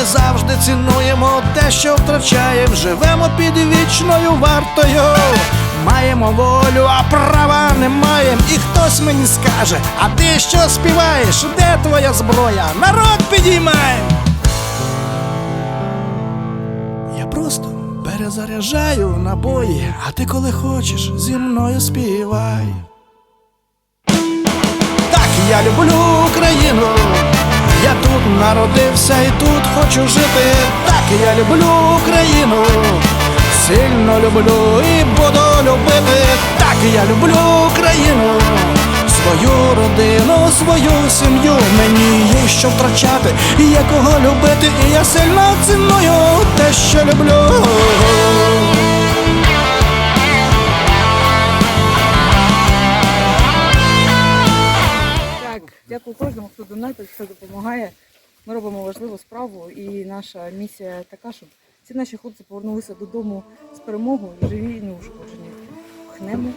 Ми завжди цінуємо те, що втрачаємо, живемо під вічною вартою. Маємо волю, а права не маємо. І хтось мені скаже, а ти що співаєш? Де твоя зброя? Народ підіймай! Я просто перезаряджаю набої, а ти коли хочеш зі мною співай. Так, я люблю Україну. Народився і тут хочу жити. Так, я люблю Україну. Сильно люблю і буду любити. Так, я люблю Україну. Свою родину, свою сім'ю. Мені є що втрачати, є кого любити, і я сильно ціную те, що люблю. Дякую кожному, хто донатить, хто допомагає. Ми робимо важливу справу, і наша місія така, щоб ці наші хлопці повернулися додому з перемогою, живі і неушкоджені. Хнемо